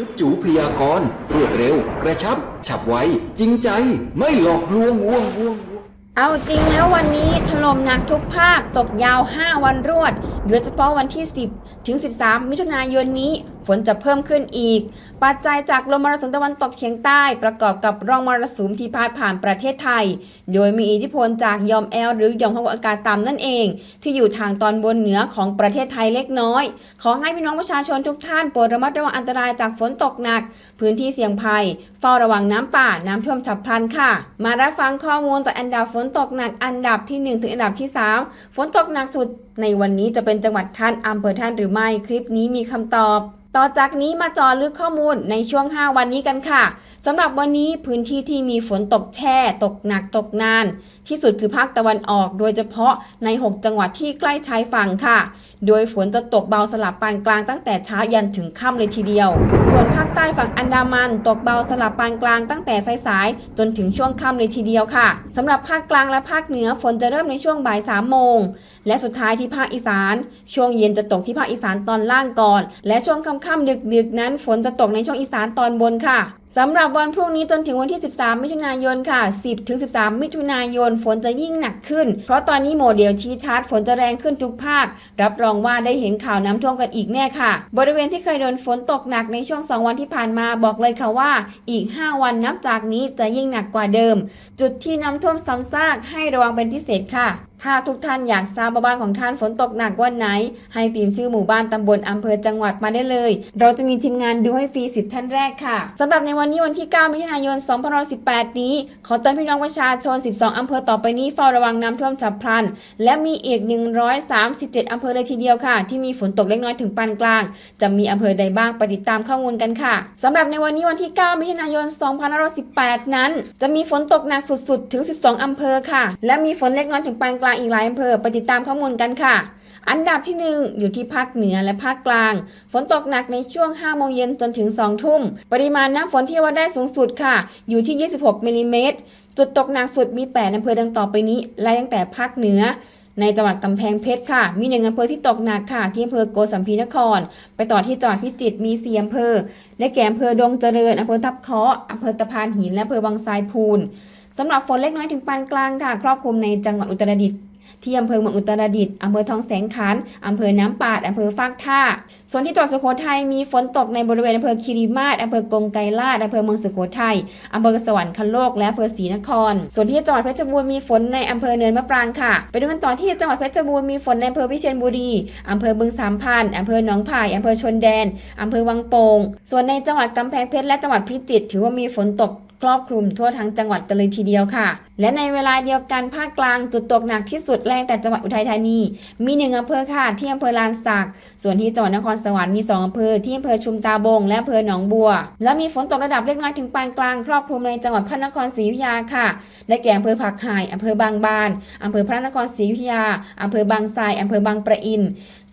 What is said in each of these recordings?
จุดจูพยากรรวดเร็ว กระชับ ฉับไว จริงใจ ไม่หลอกลวงวงวงวงเอาจริงแล้ววันนี้ถล่มหนักทุกภาคตกยาว 5 วันรวดโดยเฉพาะวันที่ 10 ถึง 13 มิถุนายนนี้ ฝนจะเพิ่มขึ้นอีก ปัจจัยจากลมมรสุมตะวันตกเฉียงใต้ประกอบกับร่องมรสุมที่พาดผ่านประเทศไทย โดยมีอิทธิพลจากยอมแอลหรือยอมความกดอากาศต่ำนั่นเอง ที่อยู่ทางตอนบนเหนือของประเทศไทยเล็กน้อย ขอให้พี่น้องประชาชนทุกท่านโปรดระมัดระวังอันตรายจากฝนตกหนัก พื้นที่เสี่ยงภัย เฝ้าระวังน้ำป่าน้ำท่วมฉับพลันค่ะ มารับฟังข้อมูลจากอันดับฝนตกหนักอันดับที่ 1 ถึงอันดับที่ 3 ฝนตกหนักสุด ในวันนี้จะเป็นจังหวัดท่านอำเภอท่านหรือไม่คลิปนี้มีคำตอบ ต่อจากนี้มาจอลึกข้อมูลในช่วง 5 วันนี้กันค่ะสำหรับวันนี้พื้นที่ที่มีฝนตกแช่ ตกหนักตกนาน ที่สุดคือภาคตะวันออก โดยเฉพาะใน 6 จังหวัดที่ใกล้ชายฝั่งค่ะ โดยฝนจะตกเบาสลับปานกลางตั้งแต่เช้ายันถึงค่ำเลยทีเดียว ส่วนภาคใต้ฝั่งอันดามันตกเบาสลับปานกลางตั้งแต่สายๆจนถึงช่วงค่ำเลยทีเดียวค่ะสำหรับภาคกลางและภาคเหนือฝนจะเริ่มในช่วงบ่าย3โมงและสุดท้ายที่ภาคอีสาน ช่วงเย็นจะตกที่ภาคอีสานตอนล่างก่อน และช่วงค่ำๆดึกๆ นั้นฝนจะตกในช่วงอีสานตอนบนค่ะสำหรับวันพรุ่งนี้จนถึงวันที่ 13 มิถุนายนค่ะ 10 ถึง 13 มิถุนายนฝนจะยิ่งหนักขึ้น เพราะตอนนี้โมเดลชี้ชัดฝนจะแรงขึ้นทุกภาค รับรองว่าได้เห็นข่าวน้ำท่วมกันอีกแน่ค่ะ บริเวณที่เคยโดนฝนตกหนักในช่วง 2 วันที่ผ่านมาบอกเลยค่ะว่า อีก 5 วันนับจากนี้จะยิ่งหนักกว่าเดิม จุดที่น้ำท่วมซ้ำซากให้ระวังเป็นพิเศษค่ะ ถ้าทุกท่านอยากทราบว่าบ้านของท่านฝนตกหนักวันไหน ให้พิมพ์ชื่อหมู่บ้านตำบลอำเภอจังหวัดมาได้เลย เราจะมีทีมงานดูให้ฟรี 10 ท่านแรกค่ะสำหรับในวันนี้วันที่ 9 มิถุนายน 2518 นี้ ขอเตือนพี่น้องประชาชน 12 อำเภอต่อไปนี้เฝ้าระวังน้ำท่วมฉับพลัน และมีอีก 137 อำเภอเลยทีเดียวค่ะ ที่มีฝนตกเล็กน้อยถึงปานกลาง จะมีอำเภอใดบ้างไปติดตามข้อมูลกันค่ะสำหรับในวันนี้วันที่ 9 มิถุนายน 2518 นั้น จะมีฝนตกหนักสุดๆ ถึง 12 อำเภอค่ะ และมีฝนเล็กน้อยถึงปานกลางอีกหลายอำเภอไปติดตามข้อมูลกันค่ะ อันดับที่ 1 อยู่ที่ภาคเหนือและภาคกลาง ฝนตกหนักในช่วง 5 โมงเย็นจนถึง 2 ทุ่ม ปริมาณน้ำฝนที่วัดได้สูงสุดค่ะ อยู่ที่ 26มิลลิเมตร จุดตกหนักสุดมี 8อำเภอดังต่อไปนี้ไล่ตั้งแต่ภาคเหนือในจังหวัดกำแพงเพชรค่ะ มีหนึ่งอำเภอที่ตกหนักค่ะ ที่อำเภอโกสัมพีนคร ไปต่อที่จังหวัดพิจิตร มีสี่อำเภอได้แก่อำเภอดงเจริญอำเภอทับเคาะอำเภอตะพานหิน และอำเภอวังทรายพูน สำหรับฝนเล็กน้อยถึงปานกลางค่ะ ครอบคลุมในจังหวัดอุตรดิตถ์ที่อำเภอเมืองอุตรดิตถ์อำเภอทองแสงขันอำเภอน้ำปาดอำเภอฟากท่า ส่วนที่จังหวัดสุโขทัยมีฝนตกในบริเวณอำเภอคีรีมาศอำเภอกงไกรลาดอำเภอเมืองสุโขทัยอำเภอสวรรคโลกและอำเภอศรีนคร ส่วนที่จังหวัดเพชรบูรณ์มีฝนในอำเภอเนินมะปรางค่ะ ไปดูกันต่อที่จังหวัดเพชรบูรณ์มีฝนในอำเภอวิเชียรบุรีอำเภอบึงสามพันอำเภอหนองไผ่อำเภอชนแดนอำเภอวังโป่งส่วนในจังหวัดกำแพงเพชรและจังหวัดพิจิตรถือว่ามีฝนตก ครอบคลุมทั่วทั้งจังหวัดกันเลยทีเดียวค่ะ และในเวลาเดียวกันภาคกลางจุดตกหนักที่สุดแรงแต่จังหวัดอุทัยธานี มีหนึ่งอำเภอค่ะที่อำเภอลานสัก ส่วนที่จังหวัดนครสวรรค์มีสองอำเภอที่อำเภอชุมตาบงและอำเภอหนองบัว และมีฝนตกระดับเล็กน้อยถึงปานกลางครอบคลุมในจังหวัดพระนครศรีอยุธยาค่ะได้แก่อำเภอผักไห่อำเภอบางบานอำเภอพระนครศรีอยุธยาอำเภอบางทรายอำเภอบางประอิน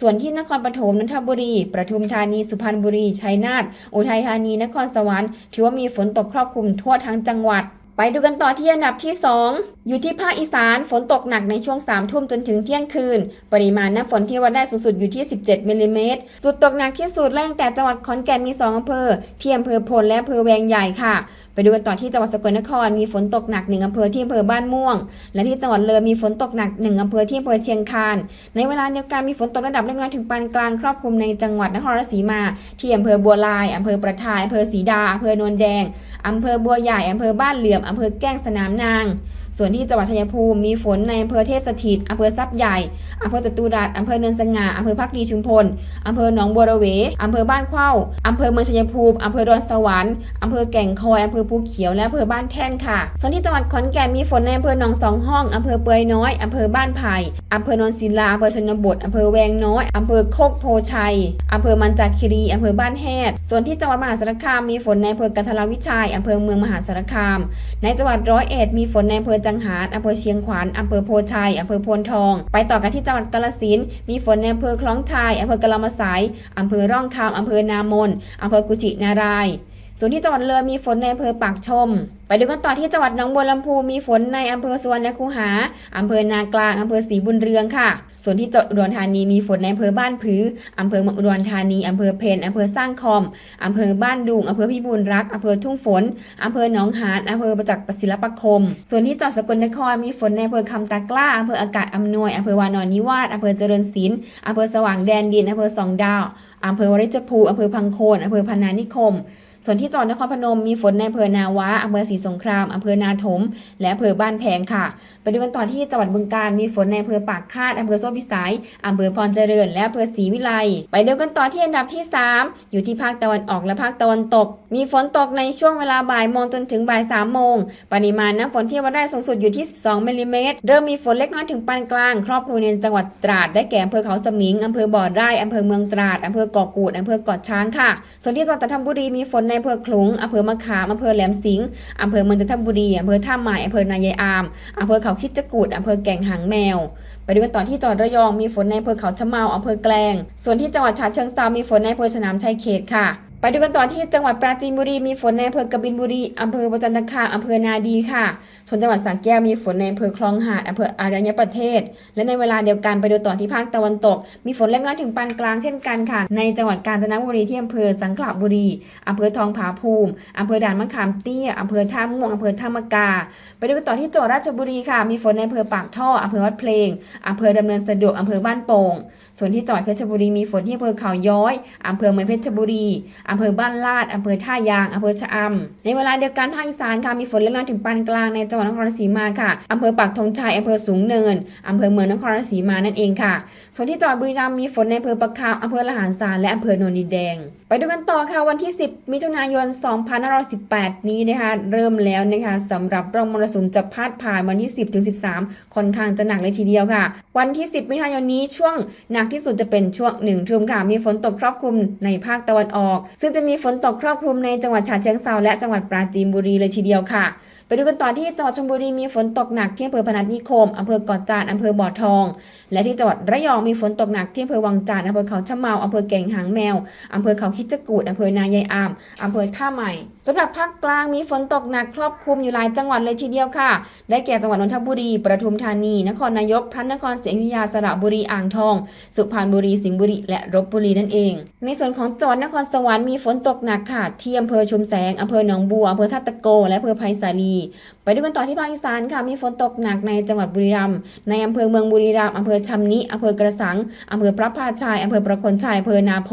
ส่วนที่นครปฐมนนทบุรีประทุมธานีสุพรรณบุรีชัยนาทอุทัยธานีนครสวรรค์ถือว่ามีฝนตกครอบคลุมทั่วทั้งจังหวัด ไปดูกันต่อที่อันดับที่ 2 อยู่ที่ภาคอีสานฝนตกหนักในช่วง3ทุ่มจนถึงเที่ยงคืน ปริมาณน้ำฝนที่วัดได้สูงสุดอยู่ที่ 17มิลลิเมตรจุดตกหนักที่สุดแรงแต่จังหวัดขอนแก่นมี 2อำเภอที่อำเภอพลและอำเภอแวงใหญ่ค่ะ ไปดูกันต่อที่จังหวัดสกลนครมีฝนตกหนักหนึ่งอำเภอที่อำเภอบ้านม่วง และที่จังหวัดเลยมีฝนตกหนักหนึ่งอำเภอที่อำเภอเชียงคานในเวลาเดียวกันมีฝนตกระดับเล็กน้อยถึงปานกลางครอบคลุมในจังหวัดนครราชสีมา ที่อำเภอบัวลายอำเภอประทายอำเภอศรีดาอำเภอโนนแดงอำเภอบัวใหญ่อำเภอบ้านเหลื่อมอำเภอแก้งสนามนาง ส่วนที่จังหวัดชัยภูมิมีฝนในอำเภอเทพสถิตอำเภอทรัพย์ใหญ่อำเภอจตุรัสอำเภอเนินสง่าอำเภอพักดีชุมพลอำเภอหนองบัวระเวอำเภอบ้านเข้าอำเภอเมืองชัยภูมิอำเภอดอนสวรรค์อำเภอแก่งคอยอำเภอภูเขียวและอำเภอบ้านแท่นค่ะ ส่วนที่จังหวัดขอนแก่นมีฝนในอำเภอหนองสองห้องอำเภอเปือยน้อยอำเภอบ้านไผ่อำเภอนนศิลาอำเภอชนบทอำเภอแวงน้อยอำเภอโคกโพชัยอำเภอมันจากคีรีอำเภอบ้านแฮดส่วนที่จังหวัดมหาสารคามมีฝนในอำเภอกันทรวิชัยอำเภอเมืองมหาสารคาม ในจังหวัดร้อยเอ็ดมีฝนในอำเภอจังหารอำเภอเชียงขวัญอำเภอโพชัยอำเภอโพนทอง ไปต่อกันที่จังหวัดกาฬสินธุ์มีฝนในอำเภอคลองชายอำเภอกะละมาสายอำเภอร่องคำอำเภอนามนอำเภอกุชินารายณ์ ส่วนที่จังหวัดเลยมีฝนในอำเภอปากชม ไปดูกันต่อที่จังหวัดหนองบัวลำพูมีฝนในอำเภอสวรรณคูหาอำเภอนากลางอำเภอศรีบุญเรืองค่ะ ส่วนที่จังหวัดอุดรธานีมีฝนในอำเภอบ้านผืออำเภอเมืองอุดรธานีอำเภอเพนอำเภอสร้างคอมอำเภอบ้านดุงอำเภอพิบูลรักษ์อำเภอทุ่งฝนอำเภอหนองหานอำเภอประจักษ์ประศิลปคม ส่วนที่จังหวัดสกลนครมีฝนในอำเภอคำตากล้าอำเภออากาศอำนวยอำเภอวานอนนิวาสอำเภอเจริญศิลป์อำเภอสว่างแดนดินอำเภอสองดาวอำเภอวริจภูอำเภอพังโคนอำเภอพนานิคม ส่วนที่จังหวัดนครพนมมีฝนในอำเภอนาวะอำเภอศรีสงครามอำเภอนาถม และอำเภอบ้านแพงค่ะ ไปดูกันต่อที่จังหวัดบึงกาฬมีฝนในอำเภอปากคาดอำเภอโซ่พิสัยอำเภอพรเจริญ และอำเภอศรีวิไล ไปดูกันต่อที่อันดับที่ 3 อยู่ที่ภาคตะวันออกและภาคตะวันตก มีฝนตกในช่วงเวลาบ่ายโมงจนถึงบ่าย3โมง ปริมาณน้ำฝนที่วัดได้สูงสุดอยู่ที่ 12มิลลิเมตร เริ่มมีฝนเล็กน้อยถึงปานกลาง ครอบคลุมในจังหวัดตราด ได้แก่อำเภอเขาสมิงอำเภอบ่อไร่อำเภอเมืองตราดอำเภอเกาะกูดอำเภอเกาะช้างค่ะ ส่วนที่จังหวัดจันทบุรีมีฝนในอำเภอคลุงอำเภอมะขามอำเภอแหลมสิงห์อำเภอเมืองจันทบุรีอำเภอท่าใหม่อำเภอนายายอามอำเภอเขาคิดจกูดอำเภอแก่งหางแมว ไปดูกันต่อที่จังหวัดระยองมีฝนในอำเภอเขาชะเมาอำเภอแกลง ส่วนที่จังหวัดฉะเชิงเทรามีฝนในอำเภอสนามชัยเขตค่ะ ไปดูกันต่อที่จังหวัดปราจีนบุรีมีฝนในอำเภอกบินบุรีอำเภอประจันตคามอำเภอนาดีค่ะ ส่วนจังหวัดสระแก้วมีฝนในอำเภอคลองหาดอำเภออรัญประเทศ และในเวลาเดียวกันไปดูต่อที่ภาคตะวันตก มีฝนเล็กน้อยถึงปานกลางเช่นกันค่ะ ในจังหวัดกาญจนบุรีที่อำเภอสังขละบุรีอำเภอทองผาภูมิอำเภอด่านมะขามเตี้ยอำเภอท่าม่วงอำเภอท่ามะกา ไปดูกันต่อที่จังหวัดราชบุรีค่ะ มีฝนในอำเภอปากท่ออำเภอวัดเพลงอำเภอดำเนินสะดวกอำเภอบ้านโป่งส่วนที่จังหวัดเพชรบุรีมีฝนที่อำเภอเขาย้อยอำเภอเมืองเพชรบุรีออำเภอบ้านลาดอำเภอท่ายางอำเภอชะอำในเวลาเดียวกันภาคอีสานค่ะมีฝนเล็กน้อยถึงปานกลางในจังหวัดนครราชสีมาค่ะอำเภอปากธงชัยอำเภอสูงเนินอำเภอเมืองนครราชสีมานั่นเองค่ะ ส่วนที่จังหวัดบุรีรัมย์มีฝนในอำเภอปะคาวอำเภอละหารสารและอำเภอโนนดินแดง ไปดูกันต่อค่ะวันที่ 10 มิถุนายน 2518 นี้นะคะเริ่มแล้วนะคะสำหรับร่องมรสุมจะพาดผ่านวันที่ 10ถึง13 ค่อนข้างจะหนักเลยทีเดียวค่ะ วันที่ 10 มิถุนายนนี้ช่วงหนักที่สุดจะเป็นช่วง1ทุ่มค่ะมีฝนตกครอบคลุมในภาคตะวันออกซึ่งจะมีฝนตกครอบคลุมในจังหวัดฉะเชิงเทราและจังหวัดปราจีนบุรีเลยทีเดียวค่ะ ไปดูกันต่อที่จังหวัดชลบุรีมีฝนตกหนักที่อำเภอพนัสนิคมอำเภอกาะจานอำเภอบ่อทอง และที่จังหวัดระยองมีฝนตกหนักที่อำเภอวังจานอำเภอเขาชะเมาอำเภอแก่งหางแมวอำเภอเขาคิดจกูดอำเภอนายายอามอำเภอท่าใหม่สำหรับภาคกลางมีฝนตกหนักครอบคลุมอยู่หลายจังหวัดเลยทีเดียวค่ะ ได้แก่จังหวัดนนทบุรีปทุมธานี นครนายก พระนครศรีอยุธยาสระบุรีอ่างทอง สุพรรณบุรีสิงห์บุรีและลบบุรีนั่นเอง ในส่วนของจังหวัดนครสวรรค์มีฝนตกหนักค่ะที่อำเภอชุมแสงอำเภอหนองบัวอำเภอท่าตะโก และอำเภอไผ่สาลีไปดูกันต่อที่ภาคอีสานค่ะมีฝนตกหนักในจังหวัดบุรีรัมย์ในอำเภอเมืองบุรีรัมย์อำเภอชำนิอำเภอกระสังอำเภอพระพาชัยอำเภอประคนชัยอำเภอนาโพ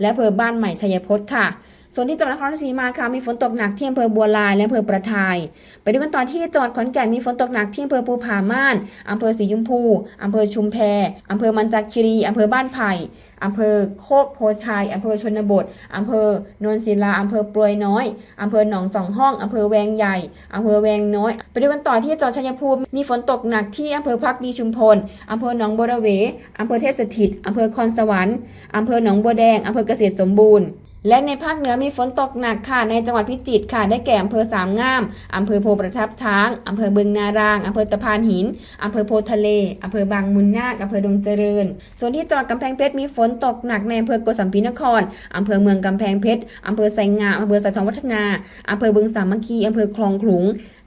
และอำเภอบ้านใหม่ชัยพจน์ค่ะ ส่วนที่จังหวัดนครราชสีมาค่ะมีฝนตกหนักที่อำเภอบัวลายและอำเภอประทาย ไปดูกันต่อที่จังหวัดขอนแก่นมีฝนตกหนักที่อำเภอภูผาม่านอำเภอสีชมพูอำเภอชุมแพอำเภอมันจาคีรีอำเภอบ้านไผ่อำเภอโคกโพชัยอำเภอชนบทอำเภอนนศิลาอำเภอปลวยน้อยอำเภอหนองสองห้องอำเภอแวงใหญ่อำเภอแวงน้อยไปดูกันต่อที่จังหวัดชัยภูมิมีฝนตกหนักที่อำเภอพักดีชุมพลอำเภอหนองบัวระเวอำเภอเทพสถิตอำเภอคอนสวรรค์อำเภอหนองบัวแดงอำเภอเกษตรสมบูรณ์ และในภาคเหนือมีฝนตกหนักค่ะ ในจังหวัดพิจิตรค่ะ ได้แก่อำเภอสามงาม อำเภอโพประทับช้าง อำเภอบึงนาราง อำเภอตะพานหิน อำเภอโพทะเล อำเภอบางมุนนาค อำเภอดงเจริญ ส่วนที่จังหวัดกำแพงเพชรมีฝนตกหนักในอำเภอโกสัมพีนคร อำเภอเมืองกำแพงเพชร อำเภอไซงาม อำเภอสะทองวัฒนา อำเภอบึงสามัคคี อำเภอคลองขลุง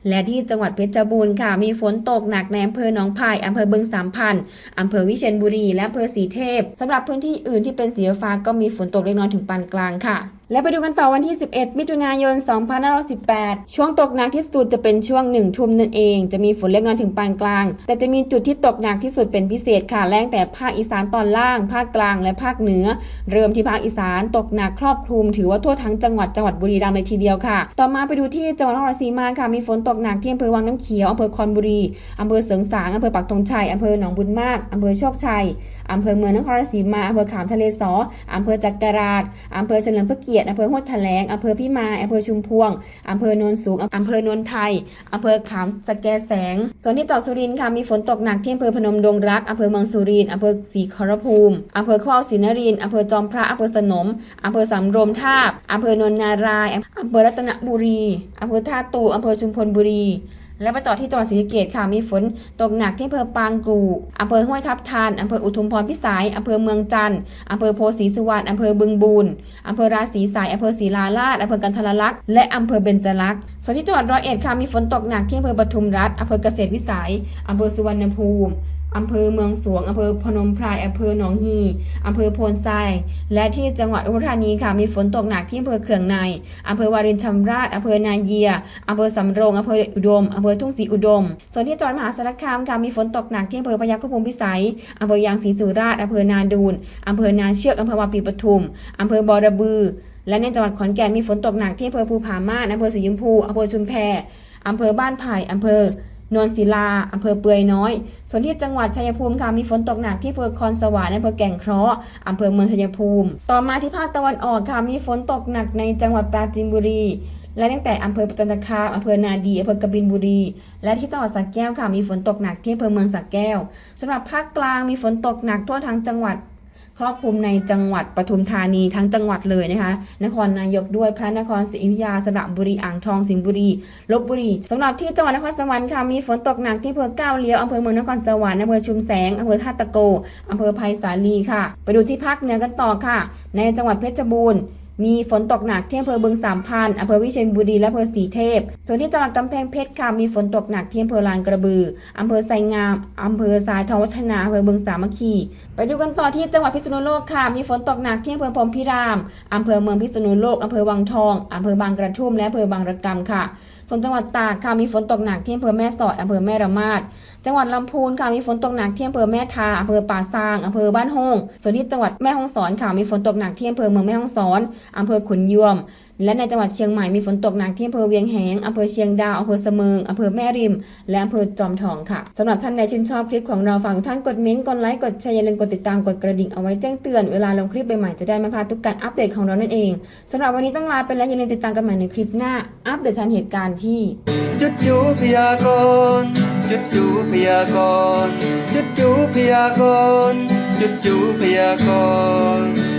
และที่จังหวัดเพชรบูรณ์ค่ะ มีฝนตกหนักในอำเภอหนองพายอำเภอบึงสามพันอำเภอวิเชียรบุรี และอำเภอสีเทพสำหรับพื้นที่อื่นที่เป็นสีฟ้าก็มีฝนตกเล็กน้อยถึงปานกลางค่ะ และไปดูกันต่อวันที่ 11 มิถุนายน 2518 ช่วงตกหนักที่สุดจะเป็นช่วง 1 ทุ่มนั่นเอง จะมีฝนเล็กน้อยถึงปานกลาง แต่จะมีจุดที่ตกหนักที่สุดเป็นพิเศษค่ะแรงแต่ภาคอีสานตอนล่าง ภาคกลางและภาคเหนือ เริ่มที่ภาคอีสานตกหนักครอบคลุมถือว่าทั่วทั้งจังหวัดจังหวัดบุรีรัมย์เลยทีเดียวค่ะ ต่อมาไปดูที่จังหวัดนครราชสีมาค่ะ มีฝนตกหนักที่อำเภอวังน้ำเขียวอำเภอคอนบุรีอำเภอเสริงสางอำเภอปักธงชัยอำเภอหนองบุญมากอำเภอโชคชัยอำเภอเมืองนครราชสีมาอำเภอขามทะเลสออำเภอจักราชอำเภอเฉลิมพระเกียรติอำเภอห้วยแถลงอำเภอพิมายอำเภอชุมพวงอำเภอโนนสูงอำเภอโนนไทยอำเภอขามสแกแสง ส่วนที่จังหวัดสุรินทร์ค่ะมีฝนตกหนักที่อำเภอพนมดงรักอำเภอเมืองสุรินทร์อำเภอศรีขอรภูมิอำเภอข้าวศรีนรินทร์อำเภอจอมพระอำเภอสนมอำเภอสำโรงทาบอำเภอโนนนารายอำเภอรัตนบุรีอำเภอท่าตูอำเภอชุมพลบุรี และไปต่อที่จังหวัดศรีสะเกดค่ะมีฝนตกหนักที่อำเภอปางกูอำเภอห้วยทับทานอำเภออุทุมพรพิสัยอำเภอเมืองจันทร์อำเภอโพศรีสุวรรณอำเภอบึงบูนอำเภอราศีสายอำเภอศรีลาลาดอำเภอกันทรลักษณ์และอำเภอเบญจลักษณ์ส่วนที่จังหวัดร้อยเอ็ดค่ะมีฝนตกหนักที่อำเภอปทุมรัฐอำเภอเกษตรวิสัยอำเภอสุวรรณภูมิ อำเภอเมืองสวงอำเภอพนมพรอำเภอหนองฮีอำเภอโพนไซและที่จังหวัดอุดรธานีค่ะมีฝนตกหนักที่อำเภอเขื่องในอำเภอวารินชำราบอำเภอนาเยียอำเภอสำโรงอำเภอเดชอุดมอำเภอทุ่งศรีอุดม ส่วนที่จังหวัดมหาสารคามค่ะมีฝนตกหนักที่อำเภอพยัคฆภูมิพิสัยอำเภอยางศรีสุราษฎร์อำเภอนาดูนอำเภอนาเชือกอำเภอวาปีปทุมอำเภอบอระบือ และในจังหวัดขอนแก่นมีฝนตกหนักที่อำเภอภูผาม่านอำเภอสีชมพูอำเภอชุมแพอำเภอบ้านไผ่อำเภอ นนศิลาอำเภอเปือยน้อย ส่วนที่จังหวัดชัยภูมิค่ะมีฝนตกหนักที่อำเภอคอนสวรรค์อำเภอแก่งเคราะห์อำเภอเมืองชัยภูมิ ต่อมาที่ภาคตะวันออกค่ะมีฝนตกหนักในจังหวัดปราจีนบุรี และตั้งแต่อำเภอประจันตคามอำเภอนาดีอำเภอกบินบุรี และที่จังหวัดสระแก้วค่ะมีฝนตกหนักที่อำเภอเมืองสระแก้วสำหรับภาคกลางมีฝนตกหนักทั่วทั้งจังหวัด รอบคลุมในจังหวัดปทุมธานีทั้งจังหวัดเลยนะคะ นครนายกด้วยพระนครศรีอยุธยาสระบุรีอ่างทองสิงห์บุรีลบบุรีสำหรับที่จังหวัดนครสวรรค์ค่ะมีฝนตกหนักที่อำเภอก้าวเลี้ยวอำเภอเมืองนครสวรรค์อำเภอชุมแสงอำเภอท่าตะโกอำเภอไผ่สาลีค่ะ ไปดูที่ภาคเหนือกันต่อค่ะ ในจังหวัดเพชรบูรณ์ มีฝนตกหนักที่อำเภอบึงสามพันอำเภอวิเชียรบุรีและอำเภอสีเทพ ส่วนที่จังหวัดกำแพงเพชรค่ะมีฝนตกหนักที่อำเภอลานกระบืออำเภอไซงามอำเภอสายทองวัฒนาอำเภอบึงสามัคคี ไปดูกันต่อที่จังหวัดพิษณุโลกค่ะ มีฝนตกหนักที่อำเภอพรหมพิรามอำเภอเมืองพิษณุโลกอำเภอวังทองอำเภอบางกระทุ่มและอำเภอบางระกำค่ะ ส่วนจังหวัดตากค่ะมีฝนตกหนักที่อำเภอแม่สอดอำเภอแม่ระมาด จังหวัดลำพูนค่ะมีฝนตกหนักที่อำเภอแม่ทาอำเภอป่าซางอำเภอบ้านฮงส่วนที่จังหวัดแม่ฮ่องสอนค่ะมีฝนตกหนักที่อำเภอเมืองแม่ฮ่องสอนอำเภอขุนยวม และในจังหวัดเชียงใหม่มีฝนตกหนักที่อำเภอเวียงแหงอำเภอเชียงดาวอำเภอเสมิงอำเภอแม่ริม และอำเภอจอมทองค่ะสำหรับท่านใดชื่นชอบคลิปของเราฝากท่านกดเม้นต์กดไลค์กดแชร์อย่าลืมกดติดตามกดกระดิ่งเอาไว้แจ้งเตือนเวลาลงคลิปใหม่ๆจะได้ไม่พลาดทุกการอัปเดตของเรานั่นเองสำหรับวันนี้ต้องลาไปแล้วอย่าลืมติดตามกันใหม่ในคลิปหน้า อัปเดตทันเหตุการณ์ที่จุดจูพยากรณ์จุดจูพยากรณ์จุดจูพยากรณ์จุดจูพยากรณ์